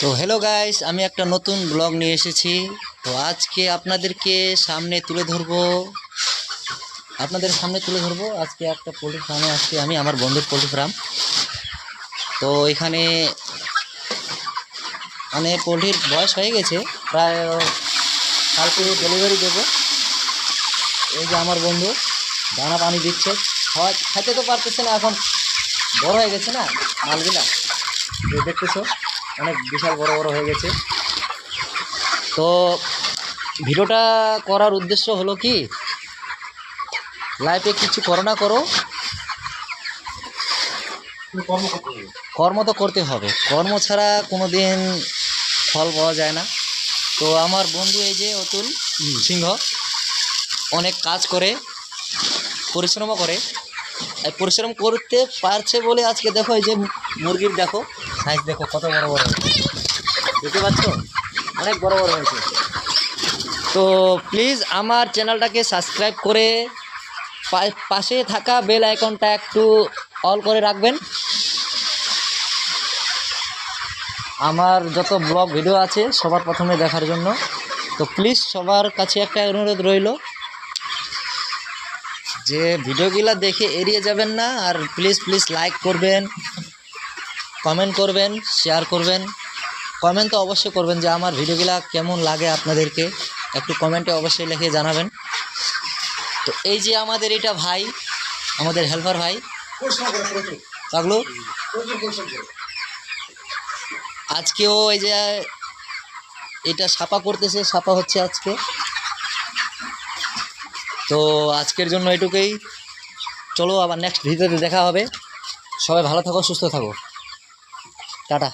তো hello guys আমি একটা নতুন ব্লগ নিয়ে এসেছি। তো আজকে আপনাদেরকে সামনে তুলে ধরবো। আপনাদের সামনে তুলে ধরবো। আজকে একটা পোলট্রি ফার্মে আসছি আমি, আমার বন্ধুর পোলট্রি ফার্ম তো এখানে মানে পোলট্রির বয়স হয়ে গেছে, প্রায় কালকে ডেলিভারি দেবো। এই যে আমার বন্ধু, দানা পানি দিচ্ছে। খাইতে তো পারতেছে না, এখন বড় হয়ে গেছে না, মালগুলা। দেখতেছো, অনেক বিশাল বড় বড় হয়ে গেছে। তো ভিডিওটা করার উদ্দেশ্য হলো কি? লাইফে কিছু করো না করো। কর্ম তো করতে হবে। কর্ম ছাড়া কোনো দিন ফল পাওয়া যায় না। তো আমার বন্ধু এই যে অতুল সিংহ, অনেক কাজ করে, পরিশ্রমও করে। পরিশ্রম করতে পারছে বলে আজকে দেখো এই যে মুরগির দেখো সাইজ দেখো কত বড় বড় দেখতে পাচ্ছ? অনেক বড় বড় হয়েছে। তো প্লিজ আমার চ্যানেলটাকে সাবস্ক্রাইব করে পাশে থাকা বেল আইকনটা একটু অল করে রাখবেন। আমার যত ব্লগ ভিডিও আছে, সবার প্রথমে দেখার জন্য। তো প্লিজ সবার কাছে একটা অনুরোধ রইল। যে ভিডিওগুলো দেখে এড়িয়ে যাবেন না, আর প্লিজ প্লিজ লাইক করবেন কমেন্ট করবেন শেয়ার করবেন। কমেন্ট তো অবশ্যই করবেন যে আমার ভিডিওগুলো কেমন লাগে আপনাদেরকে। একটু কমেন্টে অবশ্যই লিখে জানাবেন। তো এই যে আমাদের এটা ভাই, আমাদের হেল্পার ভাই। পাগলু? আজকেও এই যে এটা ছাপা করতেছে, ছাপা হচ্ছে আজকে। তো আজকের জন্য এটুকুই। চলো আবার নেক্সট ভিডিওতে দেখা হবে। সবাই ভালো থাকো, সুস্থ থাকো। টাটা।